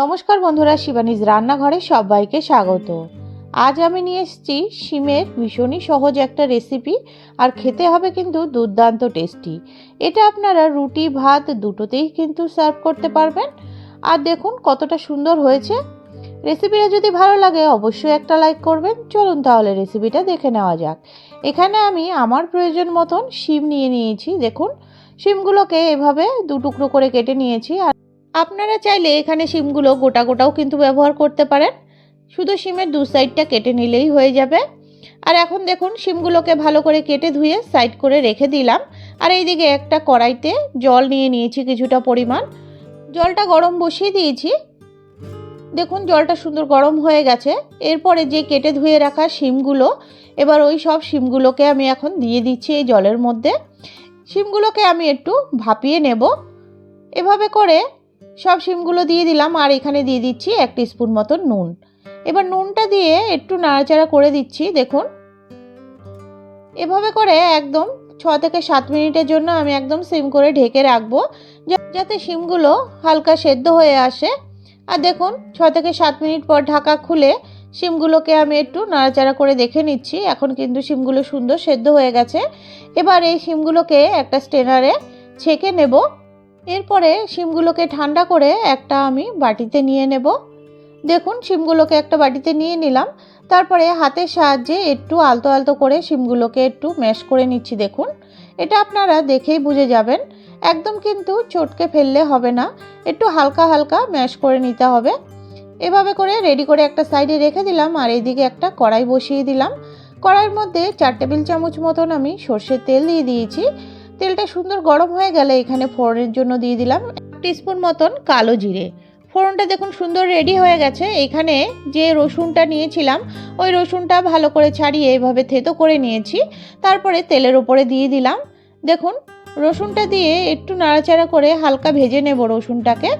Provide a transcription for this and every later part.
নমস্কার বন্ধুরা, শিবানীজ রান্নাঘরে সবাইকে স্বাগত। আজ আমি নিয়ে এসেছি শিমের ভীষণই সহজ একটা রেসিপি আর খেতে হবে কিন্তু দুর্দান্ত টেস্টি এটা আপনারা রুটি, ভাত দুটোতেই কিন্তু সার্ভ করতে পারবেন। আর দেখুন কতটা সুন্দর হয়েছে। রেসিপিটা যদি ভালো লাগে অবশ্যই একটা লাইক করবেন। চলুন তাহলে রেসিপিটা দেখে নেওয়া যাক। এখানে আমি আমার প্রয়োজন মতন শিম নিয়ে নিয়েছি। দেখুন, শিমগুলোকে এভাবে দু টুকরো করে কেটে নিয়েছি। আর আপনারা চাইলে এখানে শিমগুলো গোটা গোটাও কিন্তু ব্যবহার করতে পারেন। শুধু শিমের দু সাইডটা কেটে নিলেই হয়ে যাবে। আর এখন দেখুন শিমগুলোকে ভালো করে কেটে ধুয়ে সাইড করে রেখে দিলাম। আর এইদিকে একটা কড়াইতে জল নিয়ে নিয়েছি কিছুটা পরিমাণ। জলটা গরম বসিয়ে দিয়েছি। দেখুন, জলটা সুন্দর গরম হয়ে গেছে। এরপরে যে কেটে ধুয়ে রাখা শিমগুলো এবার ওই সব শিমগুলোকে আমি এখন দিয়ে দিচ্ছি এই জলের মধ্যে। শিমগুলোকে আমি একটু ভাপিয়ে নেব। এভাবে করে সব শিমগুলো দিয়ে দিলাম আর এখানে দিয়ে দিচ্ছি এক স্পুন মতো নুন। এবার নুনটা দিয়ে একটু নাড়াচাড়া করে দিচ্ছি, দেখুন। এভাবে করে একদম ছ থেকে সাত মিনিটের জন্য আমি একদম সিম করে ঢেকে রাখব যাতে শিমগুলো হালকা সেদ্ধ হয়ে আসে। আর দেখুন, ছ থেকে সাত মিনিট পর ঢাকা খুলে শিমগুলোকে আমি একটু নাড়াচাড়া করে দেখে নিচ্ছি। এখন কিন্তু শিমগুলো সুন্দর সেদ্ধ হয়ে গেছে। এবার এই শিমগুলোকে একটা স্টেনারে ছেঁকে নেব। এরপরে শিমগুলোকে ঠান্ডা করে একটা আমি বাটিতে নিয়ে নেব। দেখুন, শিমগুলোকে একটা বাটিতে নিয়ে নিলাম। তারপরে হাতের সাহায্যে একটু আলতো আলতো করে শিমগুলোকে একটু ম্যাশ করে নিচ্ছি, দেখুন। এটা আপনারা দেখেই বুঝে যাবেন। একদম কিন্তু চটকে ফেললে হবে না। একটু হালকা হালকা ম্যাশ করে নিতে হবে। এভাবে করে রেডি করে একটা সাইডে রেখে দিলাম আর এইদিকে একটা কড়াই বসিয়ে দিলাম। কড়াইয়ের মধ্যে চার টেবিল চামচ মতন আমি সর্ষের তেল দিয়ে দিয়েছি। তেলটা সুন্দর গরম হয়ে গেলে এখানে ফোড়নের জন্য দিয়ে দিলাম টিস্পুন মতন কালো জিরে। ফোড়নটা দেখুন সুন্দর রেডি হয়ে গেছে। এখানে যে রসুনটা নিয়েছিলাম, ওই রসুনটা ভালো করে ছাড়িয়ে এভাবে থেতো করে নিয়েছি। তারপরে তেলের ওপরে দিয়ে দিলাম। দেখুন, রসুনটা দিয়ে একটু নাড়াচাড়া করে হালকা ভেজে নেব রসুনটাকে।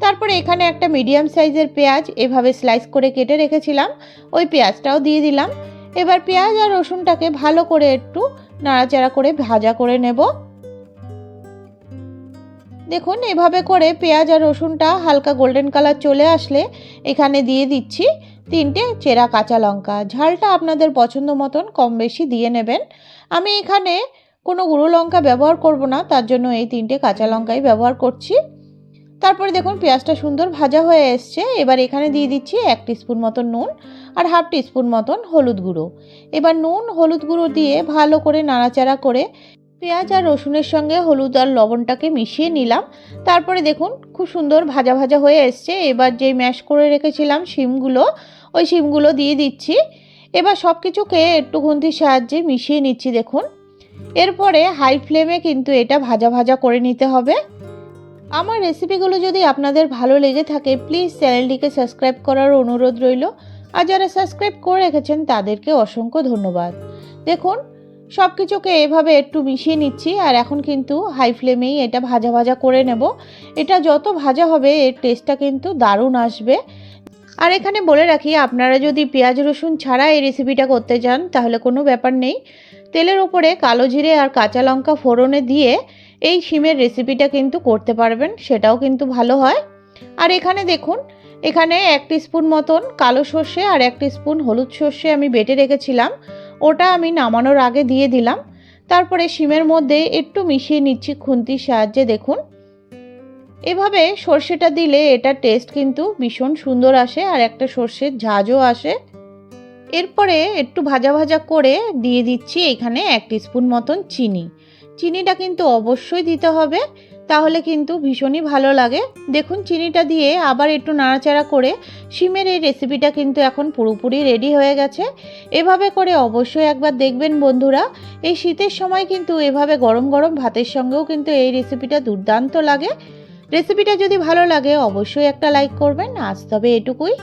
তারপরে এখানে একটা মিডিয়াম সাইজের পেঁয়াজ এভাবে স্লাইস করে কেটে রেখেছিলাম। ওই পেঁয়াজটাও দিয়ে দিলাম। এবার পেঁয়াজ আর রসুনটাকে ভালো করে একটু নাড়াচাড়া করে ভাজা করে নেব। দেখুন, এভাবে করে পেঁয়াজ আর রসুনটা হালকা গোল্ডেন কালার চলে আসলে এখানে দিয়ে দিচ্ছি তিনটে চেরা কাঁচা লঙ্কা। ঝালটা আপনাদের পছন্দ মতন কম বেশি দিয়ে নেবেন। আমি এখানে কোনো গুঁড়ো লঙ্কা ব্যবহার করব না, তার জন্য এই তিনটে কাঁচা লঙ্কাই ব্যবহার করছি। তারপরে দেখুন পেঁয়াজটা সুন্দর ভাজা হয়ে এসছে। এবার এখানে দিয়ে দিচ্ছি এক স্পুন মতন নুন আর হাফ স্পুন মতন হলুদ গুঁড়ো। এবার নুন, হলুদ গুঁড়ো দিয়ে ভালো করে নাড়াচাড়া করে পেঁয়াজ আর রসুনের সঙ্গে হলুদ আর লবণটাকে মিশিয়ে নিলাম। তারপরে দেখুন খুব সুন্দর ভাজা ভাজা হয়ে এসছে। এবার যেই ম্যাশ করে রেখেছিলাম শিমগুলো, ওই শিমগুলো দিয়ে দিচ্ছি। এবার সব কিছুকে একটু খুন্তির সাহায্যে মিশিয়ে নিচ্ছি দেখুন। এরপরে হাই ফ্লেমে কিন্তু এটা ভাজা ভাজা করে নিতে হবে। আমার রেসিপিগুলো যদি আপনাদের ভালো লেগে থাকে প্লিজ চ্যানেলটিকে সাবস্ক্রাইব করার অনুরোধ রইল। আর যারা সাবস্ক্রাইব করে রেখেছেন, তাদেরকে অসংখ্য ধন্যবাদ। দেখুন সব কিছুকে এভাবে একটু মিশিয়ে নিচ্ছি, আর এখন কিন্তু হাই ফ্লেমেই এটা ভাজা ভাজা করে নেব। এটা যত ভাজা হবে, এর টেস্টটা কিন্তু দারুণ আসবে। আর এখানে বলে রাখি, আপনারা যদি পেঁয়াজ, রসুন ছাড়া এই রেসিপিটা করতে চান, তাহলে কোনো ব্যাপার নেই। তেলের ওপরে কালো জিরে আর কাঁচা লঙ্কা ফোড়নে দিয়ে এই শিমের রেসিপিটা কিন্তু করতে পারবেন, সেটাও কিন্তু ভালো হয়। আর এখানে দেখুন, এখানে এক স্পুন মতন কালো সর্ষে আর এক স্পুন হলুদ সর্ষে আমি বেটে রেখেছিলাম। ওটা আমি নামানোর আগে দিয়ে দিলাম। তারপরে শিমের মধ্যে একটু মিশিয়ে নিচ্ছি খুন্তির সাহায্যে, দেখুন। এভাবে সর্ষেটা দিলে এটা টেস্ট কিন্তু ভীষণ সুন্দর আসে আর একটা সর্ষের ঝাঁঝও আসে। এরপরে একটু ভাজা ভাজা করে দিয়ে দিচ্ছি এখানে এক স্পুন মতন চিনি। চিনিটা কিন্তু অবশ্যই দিতে হবে। তাহলে কিন্তু ভীষণই ভালো লাগে। দেখুন, চিনিটা দিয়ে আবার একটু নাড়াচাড়া করে শিমের এই রেসিপিটা কিন্তু এখন পুরোপুরি রেডি হয়ে গেছে। এভাবে করে অবশ্যই একবার দেখবেন বন্ধুরা। এই শীতের সময় কিন্তু এভাবে গরম গরম ভাতের সঙ্গেও কিন্তু এই রেসিপিটা দুর্দান্ত লাগে। রেসিপিটা যদি ভালো লাগে, অবশ্যই একটা লাইক করবেন। আজ তবে এটুকুই।